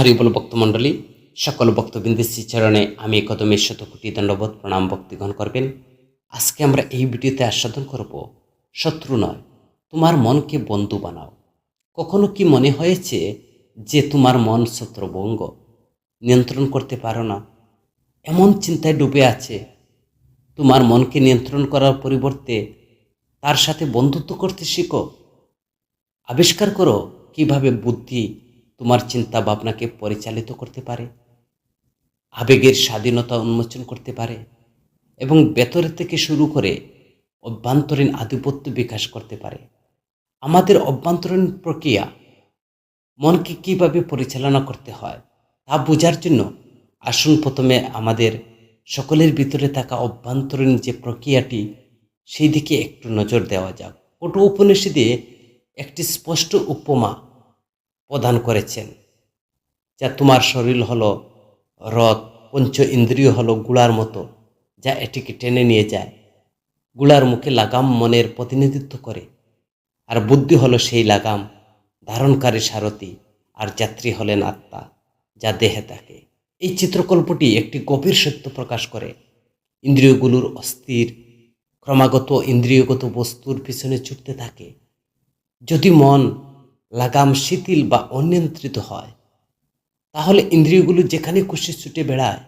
হরিবল ভক্তমণ্ডলী সকল ভক্তবৃন্দের শ্রীচরণে আমি কদমের শত কোটি দণ্ডবোধ প্রণাম ভক্তিগণ করবেন আজকে আমরা এই ভিডিওতে আস্বাদন করব শত্রু নয় তোমার মনকে বন্ধু বানাও কখনো কি মনে হয়েছে যে তোমার মন শত্রুভঙ্গ নিয়ন্ত্রণ করতে পারো না এমন চিন্তায় ডুবে আছে তোমার মনকে নিয়ন্ত্রণ করার পরিবর্তে তার সাথে বন্ধুত্ব করতে শিখো আবিষ্কার করো কীভাবে বুদ্ধি তোমার চিন্তা ভাবনাকে পরিচালিত করতে পারে, আবেগের স্বাধীনতা উন্মোচন করতে পারে এবং ভেতর থেকে শুরু করে অভ্যন্তরীণ আধিপত্য বিকাশ করতে পারে। আমাদের অভ্যন্তরীণ প্রক্রিয়া মনকে কীভাবে পরিচালনা করতে হয় তা বোঝার জন্য আসুন প্রথমে আমাদের সকলের ভিতরে থাকা অভ্যন্তরীণ যে প্রক্রিয়াটি সেই দিকে একটু নজর দেওয়া যাক। কটু উপনিষদে একটি স্পষ্ট উপমা প্রদান করেছেন। যা তোমার শরীর হলো রথ পঞ্চ ইন্দ্রিয় হলো গুড়ার মতো, যা এটিকে টেনে নিয়ে যায়। গুড়ার মুখে লাগাম মনের প্রতিনিধিত্ব করে, আর বুদ্ধি হলো সেই লাগাম, ধারণকারী সারথি, আর যাত্রী হলেন আত্মা, যা দেহে থাকে। এই চিত্রকল্পটি একটি গভীর সত্য প্রকাশ করে। ইন্দ্রিয়গুলোর অস্থির, ক্রমাগত ইন্দ্রিয়গত বস্তুর পিছনে ছুটতে থাকে। যদি মন লাগাম শিথিল বা অনিয়ন্ত্রিত হয়। তাহলে ইন্দ্রিয়গুলো যেখানে খুশি ছুটে বেড়ায়।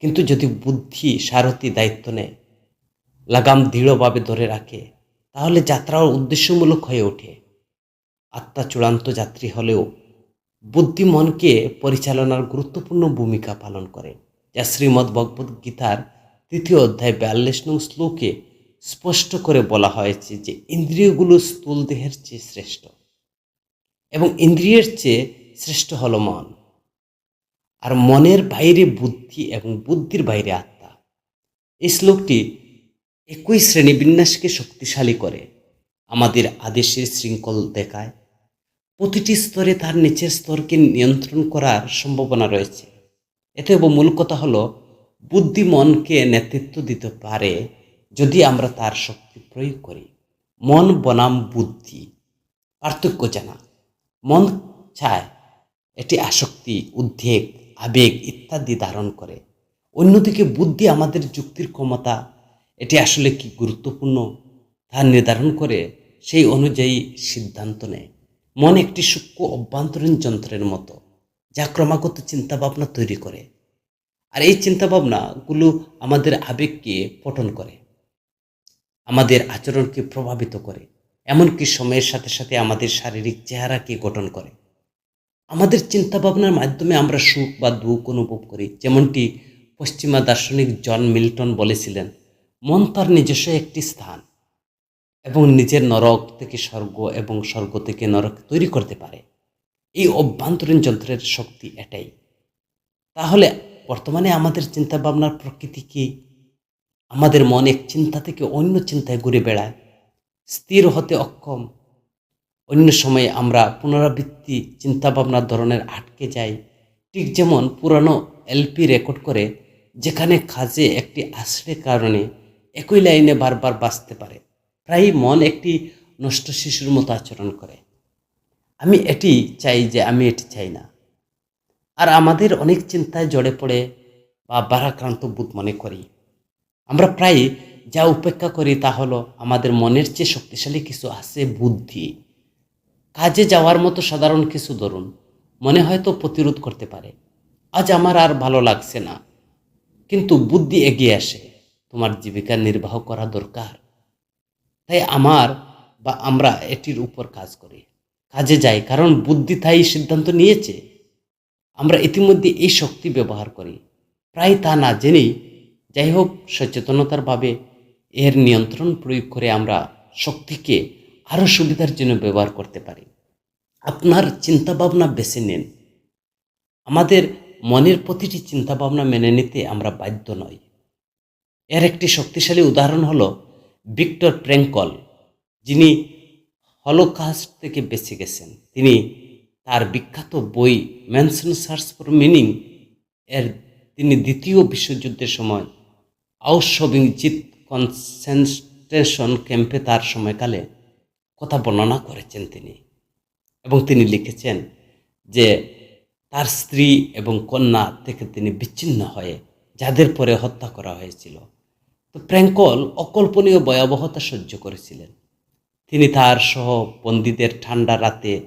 কিন্তু যদি বুদ্ধি সারথি দায়িত্ব নেয়, লাগাম দৃঢ়ভাবে ধরে রাখে, তাহলে যাত্রাও উদ্দেশ্যমূলক হয়ে ওঠে। আত্মা চূড়ান্ত যাত্রী হলেও বুদ্ধি মনকে পরিচালনার গুরুত্বপূর্ণ ভূমিকা পালন করে, যা শ্রীমদ্ ভগবদ গীতার তৃতীয় অধ্যায় বিয়াল্লিশ নং শ্লোকে স্পষ্ট করে বলা হয়েছে যে ইন্দ্রিয়গুলো স্থূল দেহের চেয়ে শ্রেষ্ঠ। এবং ইন্দ্রিয়ের চেয়ে শ্রেষ্ঠ হলো মন। আর মনের বাইরে বুদ্ধি এবং বুদ্ধির বাইরে আত্মা। এই শ্লোকটি একই শ্রেণি বিন্যাসকে শক্তিশালী করে, আমাদের আদেশের শৃঙ্খল দেখায়। প্রতিটি স্তরে তার নিচের স্তরকে নিয়ন্ত্রণ করার সম্ভাবনা রয়েছে। এতে মূল কথা হলো, বুদ্ধি মনকে নেতৃত্ব দিতে পারে যদি আমরা তার শক্তি প্রয়োগ করি। মন বনাম বুদ্ধি, পার্থক্য জানা। মন চায় এটি আসক্তি, উদ্বেগ, আবেগ ইত্যাদি ধারণ করে। অন্যদিকে বুদ্ধি আমাদের যুক্তির ক্ষমতা, এটি আসলে কি গুরুত্বপূর্ণ তা নির্ধারণ করে সেই অনুযায়ী সিদ্ধান্ত নেয়। মন একটি সূক্ষ্ম অভ্যন্তরীণ যন্ত্রের মতো, যা ক্রমাগত চিন্তাভাবনা তৈরি করে। আর এই চিন্তাভাবনাগুলো আমাদের আবেগকে পঠন করে, আমাদের আচরণকে প্রভাবিত করে। এমনকি সময়ের সাথে সাথে আমাদের শারীরিক চেহারাকে গঠন করে। আমাদের চিন্তাভাবনার মাধ্যমে আমরা সুখ বা দুঃখ অনুভব করি। যেমনটি পশ্চিমা দার্শনিক জন মিল্টন বলেছিলেন, মন তার নিজস্ব একটি স্থান এবং নিজের নরক থেকে স্বর্গ এবং স্বর্গ থেকে নরক তৈরি করতে পারে। এই অভ্যন্তরীণ যন্ত্রের শক্তি এটাই। তাহলে বর্তমানে আমাদের চিন্তাভাবনার প্রকৃতি কি? আমাদের মন এক চিন্তা থেকে অন্য চিন্তায় ঘুরে বেড়ায়। স্থির হতে অক্ষম। অন্য সময়ে আমরা পুনরাবৃত্তি চিন্তাভাবনার ধরনের আটকে যাই। ঠিক যেমন পুরানো এলপি রেকর্ড করে, যেখানে কাজে একটি আশ্রয়ের কারণে একই লাইনে বারবার বাঁচতে পারে। প্রায় মন একটি নষ্ট শিশুর মতো আচরণ করে। আমি এটি চাই যে আমি এটি চাই না। আর আমাদের অনেক চিন্তায় জড়ে পড়ে বা বারাক্রান্ত বোধ মনে করি। আমরা প্রায় যা উপেক্ষা করি তা হলো আমাদের মনের চেয়ে শক্তিশালী কিছু আছে বুদ্ধি। কাজে যাওয়ার মতো সাধারণ কিছু ধরুন, মনে হয়তো প্রতিরোধ করতে পারে। আজ আমার আর ভালো লাগছে না, কিন্তু বুদ্ধি এগিয়ে আসে, তোমার জীবিকা নির্বাহ করা দরকার। তাই আমার বা আমরা এটির উপর কাজ করি, কাজে যাই, কারণ বুদ্ধি তাই সিদ্ধান্ত নিয়েছে। আমরা ইতিমধ্যে এই শক্তি ব্যবহার করি, প্রায় তা না জেনেই যাই হোক সচেতনতার ভাবে এর নিয়ন্ত্রণ প্রয়োগ করে আমরা শক্তিকে আরও সুবিধার জন্য ব্যবহার করতে পারি। আপনার চিন্তাভাবনা বেছে নিন। আমাদের মনের প্রতিটি চিন্তাভাবনা মেনে নিতে আমরা বাধ্য নই। এর একটি শক্তিশালী উদাহরণ হলো ভিক্টর প্রেঙ্কল, যিনি হলোকাস্ট থেকে বেঁচে গেছেন। তিনি তার বিখ্যাত বই ম্যানসন সার্চ ফর মিনিং এর তিনি দ্বিতীয় বিশ্বযুদ্ধের সময় আউসবিংজিৎ কনসেন্ট্রেশন ক্যাম্পে তার সময়কালে কথা বর্ণনা করেছেন তিনি। এবং তিনি লিখেছেন যে তার স্ত্রী এবং কন্যা থেকে তিনি বিচ্ছিন্ন হয়ে যাদের পরে হত্যা করা হয়েছিল। তো প্র্যাঙ্কল অকল্পনীয় ভয়াবহতা সহ্য করেছিলেন। তিনি তার সহ বন্দীদের ঠান্ডা রাতে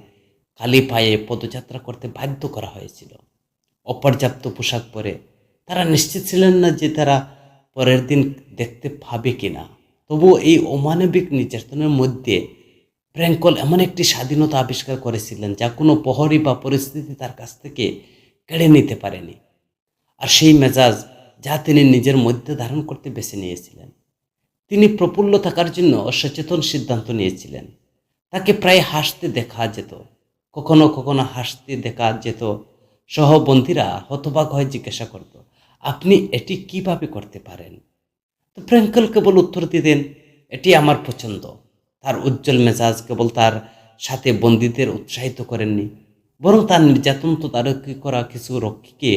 খালি পায়ে পদযাত্রা করতে বাধ্য করা হয়েছিল। অপর্যাপ্ত পোশাক পরে তারা নিশ্চিত ছিলেন না যে তারা পরের দিন দেখতে পাবে কিনা। তবুও এই অমানবিক নির্যাতনের মধ্যে প্র্যাঙ্কল এমন একটি স্বাধীনতা আবিষ্কার করেছিলেন যা কোনো প্রহরী বা পরিস্থিতি তার কাছ থেকে কেড়ে নিতে পারেনি। আর সেই মেজাজ যা তিনি নিজের মধ্যে ধারণ করতে বেছে নিয়েছিলেন। তিনি প্রফুল্ল থাকার জন্য সচেতন সিদ্ধান্ত নিয়েছিলেন। তাকে প্রায় হাসতে দেখা যেত, কখনো কখনো হাসতে দেখা যেত। সহবন্ধীরা হতবাক হয়ে জিজ্ঞাসা করত আপনি এটি কীভাবে করতে পারেন? তো ফ্র্যাঙ্কল কেবল উত্তর দিতেন এটি আমার পছন্দ। তার উজ্জ্বল মেজাজ কেবল তার সাথে বন্দীদের উৎসাহিত করেননি, বরং তার নির্যাতন তো তারকি করা কিছু রক্ষীকে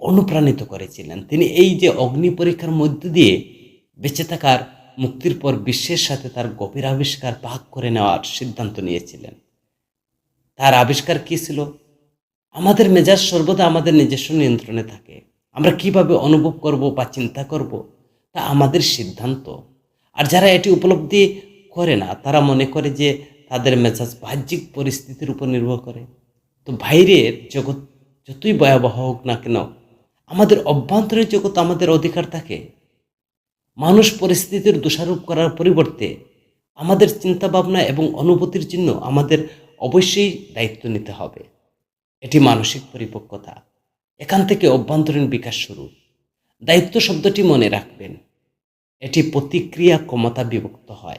অনুপ্রাণিত করেছিলেন। তিনি এই যে অগ্নি পরীক্ষার মধ্য দিয়ে বেঁচে থাকার মুক্তির পর বিশ্বের সাথে তার গভীর আবিষ্কার ভাগ করে নেওয়ার সিদ্ধান্ত নিয়েছিলেন। তার আবিষ্কার কী ছিল? আমাদের মেজাজ সর্বদা আমাদের নিজস্ব নিয়ন্ত্রণে থাকে। আমরা কীভাবে অনুভব করব বা চিন্তা করব, তা আমাদের সিদ্ধান্ত। আর যারা এটি উপলব্ধি করে না, তারা মনে করে যে তাদের মেজাজ বাহ্যিক পরিস্থিতির উপর নির্ভর করে। তো বাইরের জগৎ যতই ভয়াবহ হোক না কেন, আমাদের অভ্যন্তরের জগৎ আমাদের অধিকার থাকে। মানুষ পরিস্থিতির দোষারোপ করার পরিবর্তে আমাদের চিন্তাভাবনা এবং অনুভূতির জন্য আমাদের অবশ্যই দায়িত্ব নিতে হবে। এটি মানসিক পরিপক্কতা। এখান থেকে অভ্যন্তরীণ বিকাশ শুরু। দায়িত্ব শব্দটি মনে রাখবেন। এটি প্রতিক্রিয়া ক্ষমতা বিভক্ত হয়।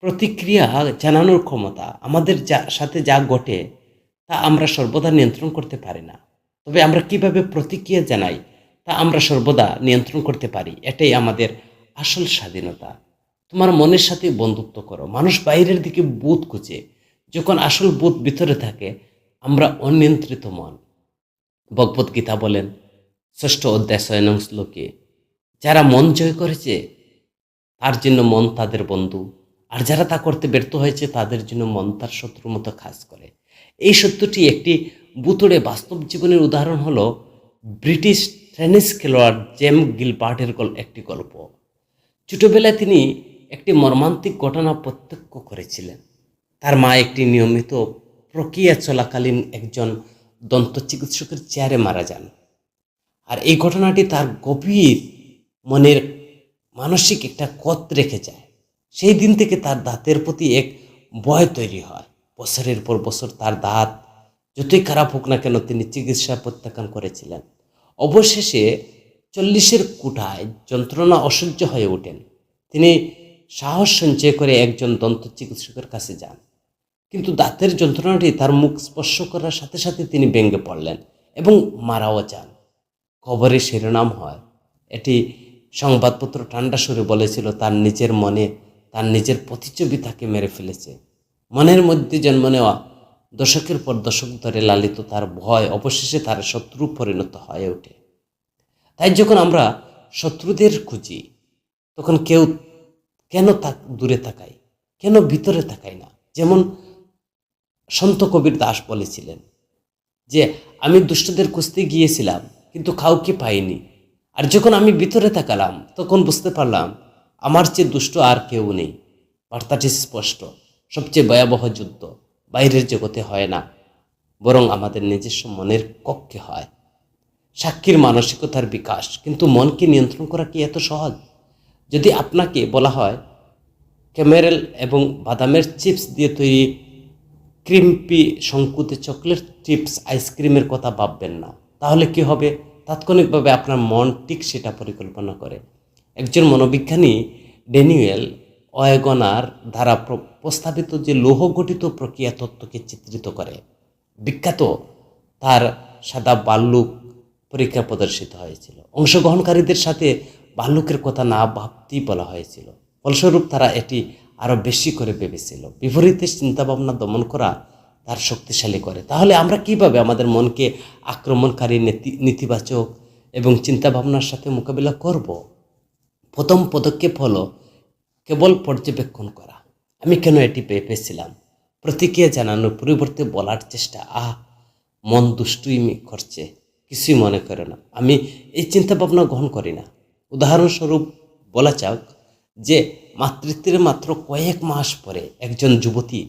প্রতিক্রিয়া জানানোর ক্ষমতা আমাদের যা, সাথে যা ঘটে, তা আমরা সর্বদা নিয়ন্ত্রণ করতে পারি না। তবে আমরা কীভাবে প্রতিক্রিয়া জানাই, তা আমরা সর্বদা নিয়ন্ত্রণ করতে পারি, এটাই আমাদের আসল স্বাধীনতা। তোমার মনের সাথে বন্ধুত্ব করো। মানুষ বাইরের দিকে বোধ খুঁজে। যখন আসল বোধ ভিতরে থাকে, আমরা অনিয়ন্ত্রিত মন। ভগবত গীতা বলেন, ষষ্ঠ অধ্যায় ছয় নং শ্লোকে, যারা মন জয় করেছে, তার জন্য মন তাদের বন্ধু। আর যারা তা করতে ব্যর্থ হয়েছে, তাদের জন্য মন তার শত্রুর মতো খাস করে। এই সত্যটি একটি বুতড়ে বাস্তব জীবনের উদাহরণ হলো ব্রিটিশ টেনিস খেলোয়াড় জেম গিলবার্টের গল, একটি গল্প। ছোটোবেলায় তিনি একটি মর্মান্তিক ঘটনা প্রত্যক্ষ করেছিলেন। তার মা একটি নিয়মিত প্রক্রিয়া চলাকালীন একজন দন্ত চিকিৎসকের চেয়ারে মারা যান। আর এই ঘটনাটি তার গভীর মনের মানসিক একটা কত রেখে যায়। সেই দিন থেকে তার দাঁতের প্রতি এক ভয় তৈরি হয়। বছরের পর বছর তার দাঁত যতই খারাপ হোক না কেন তিনি চিকিৎসা প্রত্যাখ্যান করেছিলেন। অবশেষে চল্লিশের কুঠায় যন্ত্রণা অসহ্য হয়ে ওঠেন। তিনি সাহস সঞ্চয় করে একজন দন্ত চিকিৎসকের কাছে যান। কিন্তু দাঁতের যন্ত্রণাটি তার মুখ স্পর্শ করার সাথে সাথে তিনি ভেঙে পড়লেন এবং মারাও যান। খবরের শিরোনাম হয়। এটি সংবাদপত্র ঠান্ডা সুরে বলেছিল, তার নিজের মনে, তার নিজের প্রতিচ্ছবি তাকে মেরে ফেলেছে। মনের মধ্যে জন্ম নেওয়া দশকের পর দশক ধরে লালিত তার ভয় অবশেষে তার শত্রু পরিণত হয়ে ওঠে। তাই যখন আমরা শত্রুদের খুঁজি, তখন কেউ কেন তা দূরে তাকাই কেন ভিতরে তাকাই না? যেমন সন্ত কবির দাস বলেছিলেন যে, আমি দুষ্টদের খুঁজতে গিয়েছিলাম, কিন্তু কাউকে পাইনি। আর যখন আমি ভিতরে তাকালাম, তখন বুঝতে পারলাম, আমার চেয়ে দুষ্ট আর কেউ নেই। বার্তাটি স্পষ্ট, সবচেয়ে ভয়াবহ যুদ্ধ বাইরের জগতে হয় না, বরং আমাদের নিজস্ব মনের কক্ষে হয়। সাক্ষীর মানসিকতার বিকাশ, কিন্তু মনকে নিয়ন্ত্রণ করা কি এত সহজ? যদি আপনাকে বলা হয়, ক্যামেরেল এবং বাদামের চিপস দিয়ে তৈরি ক্রিমপি শঙ্কুতে চকলেট চিপস আইসক্রিমের কথা ভাববেন না। তাহলে কি হবে? তাৎক্ষণিকভাবে আপনার মন ঠিক সেটা পরিকল্পনা করে। একজন মনোবিজ্ঞানী ড্যানিয়েল অয়গনার দ্বারা প্র- প্রস্তাবিত যে লৌহ গঠিত প্রক্রিয়া তত্ত্বকে চিত্রিত করে। বিখ্যাত তার সাদা বাল্লুক পরীক্ষা প্রদর্শিত হয়েছিল। অংশগ্রহণকারীদের সাথে বাল্লুকের কথা না ভাবতেই বলা হয়েছিল। ফলস্বরূপ তারা এটি আরও বেশি করে ভেবেছিল। বিপরীতে চিন্তাভাবনা দমন করা তার শক্তিশালী করে। তাহলে আমরা কীভাবে আমাদের মনকে আক্রমণকারী নীতি, নেতিবাচক এবং চিন্তাভাবনার সাথে মোকাবিলা করব? প্রথম পদক্ষেপ হলো কেবল পর্যবেক্ষণ করা। আমি কেন এটি পেয়ে পেয়েছিলাম প্রতিক্রিয়া জানানোর পরিবর্তে বলার চেষ্টা। আহ, মন দুষ্টুইমি করছে। কিছুই মনে করে না। আমি এই চিন্তাভাবনা গ্রহণ করি না। উদাহরণস্বরূপ বলা যাক যে মাতৃত্বের মাত্র কয়েক মাস পরে একজন যুবতী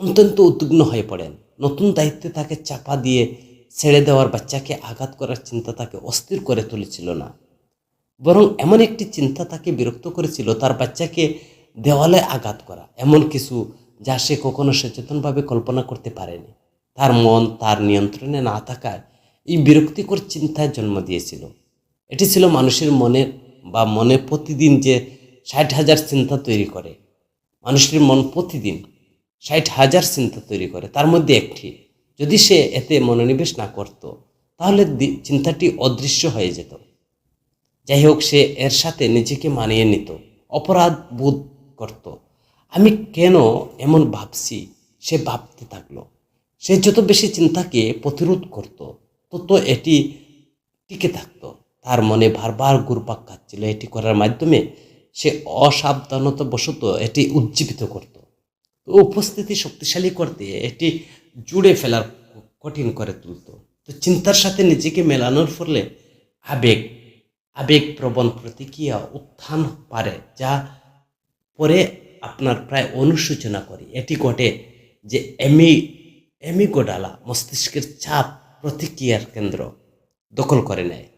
অত্যন্ত উদ্বিগ্ন হয়ে পড়েন। নতুন দায়িত্বে তাকে চাপা দিয়ে ছেড়ে দেওয়ার বাচ্চাকে আঘাত করার চিন্তা তাকে অস্থির করে তুলেছিল না। বরং এমন একটি চিন্তা তাকে বিরক্ত করেছিল, তার বাচ্চাকে দেওয়ালে আঘাত করা, এমন কিছু যা সে কখনো সচেতনভাবে কল্পনা করতে পারেনি। তার মন তার নিয়ন্ত্রণে না থাকায় এই বিরক্তিকর চিন্তায় জন্ম দিয়েছিল। এটি ছিল মানুষের মনের বা মনে প্রতিদিন যে ষাট হাজার চিন্তা তৈরি করে। মানুষের মন প্রতিদিন ষাট হাজার চিন্তা তৈরি করে, তার মধ্যে একটি। যদি সে এতে মনোনিবেশ না করত, তাহলে চিন্তাটি অদৃশ্য হয়ে যেত। যাই হোক, সে এর সাথে নিজেকে মানিয়ে নিত, অপরাধ বোধ করত। আমি কেন এমন ভাবছি? সে ভাবতে থাকল। সে যত বেশি চিন্তাকে প্রতিরোধ করত, তত এটি টিকে থাকতো। তার মনে বারবার ঘুরপাক খাচ্ছিল। এটি করার মাধ্যমে সে অসাবধানতা বশত এটি উজ্জীবিত করত। উপস্থিতি শক্তিশালী করতে এটি জুড়ে ফেলার কঠিন করে তুলত। তো চিন্তার সাথে নিজেকে মেলানোর ফলে আবেগ, আবেগপ্রবণ প্রতিক্রিয়া উত্থান পারে, যা পরে আপনার প্রায় অনুসূচনা করি। এটি ঘটে যে এমি এমিগোডালা মস্তিষ্কের চাপ প্রতিক্রিয়ার কেন্দ্র দখল করে নেয়।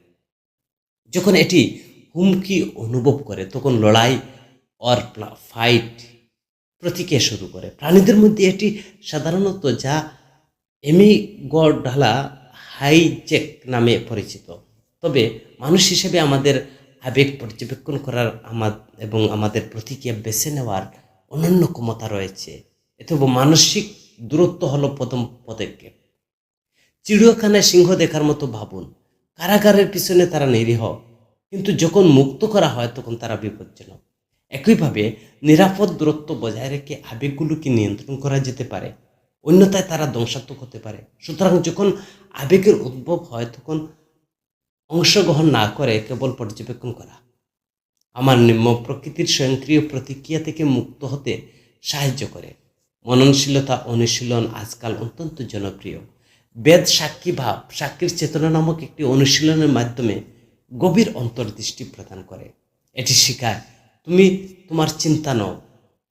যখন এটি হুমকি অনুভব করে, তখন লড়াই, অর ফাইট প্রতিক্রিয়া শুরু করে। প্রাণীদের মধ্যে এটি সাধারণত যা এমিগডালা হাইজেক নামে পরিচিত। তবে মানুষ হিসেবে আমাদের আবেগ পর্যবেক্ষণ করার আমার এবং আমাদের প্রতিক্রিয়া বেছে নেওয়ার অনন্য ক্ষমতা রয়েছে। এতে মানসিক দূরত্ব হলো প্রথম পদক্ষেপ। চিড়িয়াখানায় সিংহ দেখার মতো ভাবুন। কারাগারের পিছনে তারা নিরীহ। কিন্তু যখন মুক্ত করা হয়, তখন তারা বিপজ্জনক। একইভাবে নিরাপদ দূরত্ব বজায় রেখে আবেগগুলোকে নিয়ন্ত্রণ করা যেতে পারে। অন্যথায় তারা ধ্বংসাত্মক হতে পারে। সুতরাং যখন আবেগের উদ্ভব হয়, তখন অংশগ্রহণ না করে কেবল পর্যবেক্ষণ করা। আমার নিম্ন প্রকৃতির স্বয়ংক্রিয় প্রতিক্রিয়া থেকে মুক্ত হতে সাহায্য করে। মননশীলতা, অনুশীলন আজকাল অত্যন্ত জনপ্রিয়। বেদ সাক্ষী ভাব, সাক্ষীর চেতনা নামক একটি অনুশীলনের মাধ্যমে গভীর অন্তর্দৃষ্টি প্রদান করে। এটি শেখায়, তুমি তোমার চিন্তা নও,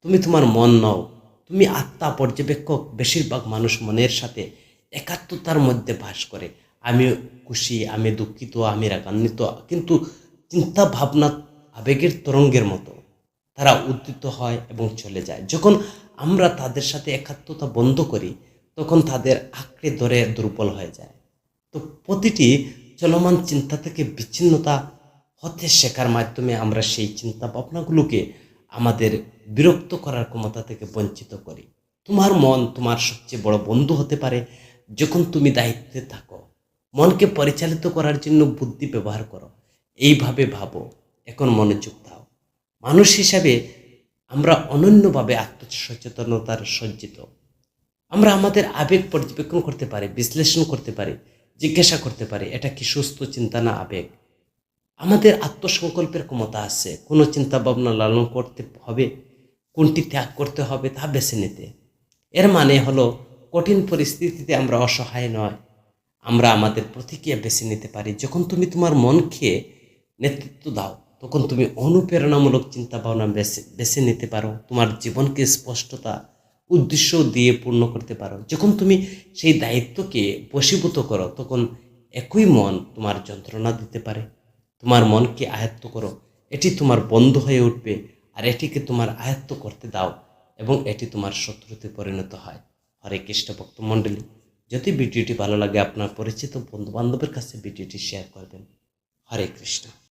তুমি তোমার মন নও, তুমি আত্মা পর্যবেক্ষক বেশিরভাগ মানুষ মনের সাথে একাত্মতার মধ্যে বাস করে। আমি খুশি, আমি দুঃখিত, আমি রাগান্বিত, কিন্তু চিন্তা ভাবনা আবেগের তরঙ্গের মতো। তারা উদ্দিত হয় এবং চলে যায়। যখন আমরা তাদের সাথে একাত্মতা বন্ধ করি, তখন তাদের আঁকড়ে ধরে দুর্বল হয়ে যায়। তো প্রতিটি চলমান চিন্তা থেকে বিচ্ছিন্নতা হতে শেখার মাধ্যমে আমরা সেই চিন্তা ভাবনাগুলোকে আমাদের বিরক্ত করার ক্ষমতা থেকে বঞ্চিত করি। তোমার মন তোমার সবচেয়ে বড় বন্ধু হতে পারে যখন তুমি দায়িত্বে থাকো। মনকে পরিচালিত করার জন্য বুদ্ধি ব্যবহার করো। এইভাবে ভাবো, এখন মনোযোগ দাও। মানুষ হিসাবে আমরা অনন্যভাবে আত্মসচেতনতার সজ্জিত। আমরা আমাদের আবেগ পর্যবেক্ষণ করতে পারি, বিশ্লেষণ করতে পারি জিজ্ঞাসা করতে পারি, এটা কি সুস্থ চিন্তা না আবেগ? আমাদের আত্মসংকল্পের ক্ষমতা আছে, কোনো চিন্তা ভাবনা লালন করতে হবে, কোনটি ত্যাগ করতে হবে তা বেছে নিতে। এর মানে হলো, কঠিন পরিস্থিতিতে আমরা অসহায় নয়, আমরা আমাদের প্রতিক্রিয়া বেছে নিতে পারি। যখন তুমি তোমার মনকে নেতৃত্ব দাও, তখন তুমি অনুপ্রেরণামূলক চিন্তা ভাবনা বেছে বেছে নিতে পারো। তোমার জীবনকে স্পষ্টতা উদ্দেশ্য দিয়ে পূর্ণ করতে পারো। যখন তুমি সেই দায়িত্বকে বশীভূত করো, তখন একই মন তোমার যন্ত্রণা দিতে পারে। তোমার মনকে আয়ত্ত করো। এটি তোমার বন্ধ হয়ে উঠবে আর এটিকে তোমার আয়ত্ত করতে দাও এবং এটি তোমার শত্রুতে পরিণত হয়। হরে কৃষ্ণ ভক্ত মণ্ডলী, যদি ভিডিওটি ভালো লাগে, আপনার পরিচিত বন্ধু বান্ধবের কাছে ভিডিওটি শেয়ার করবেন। হরে কৃষ্ণ।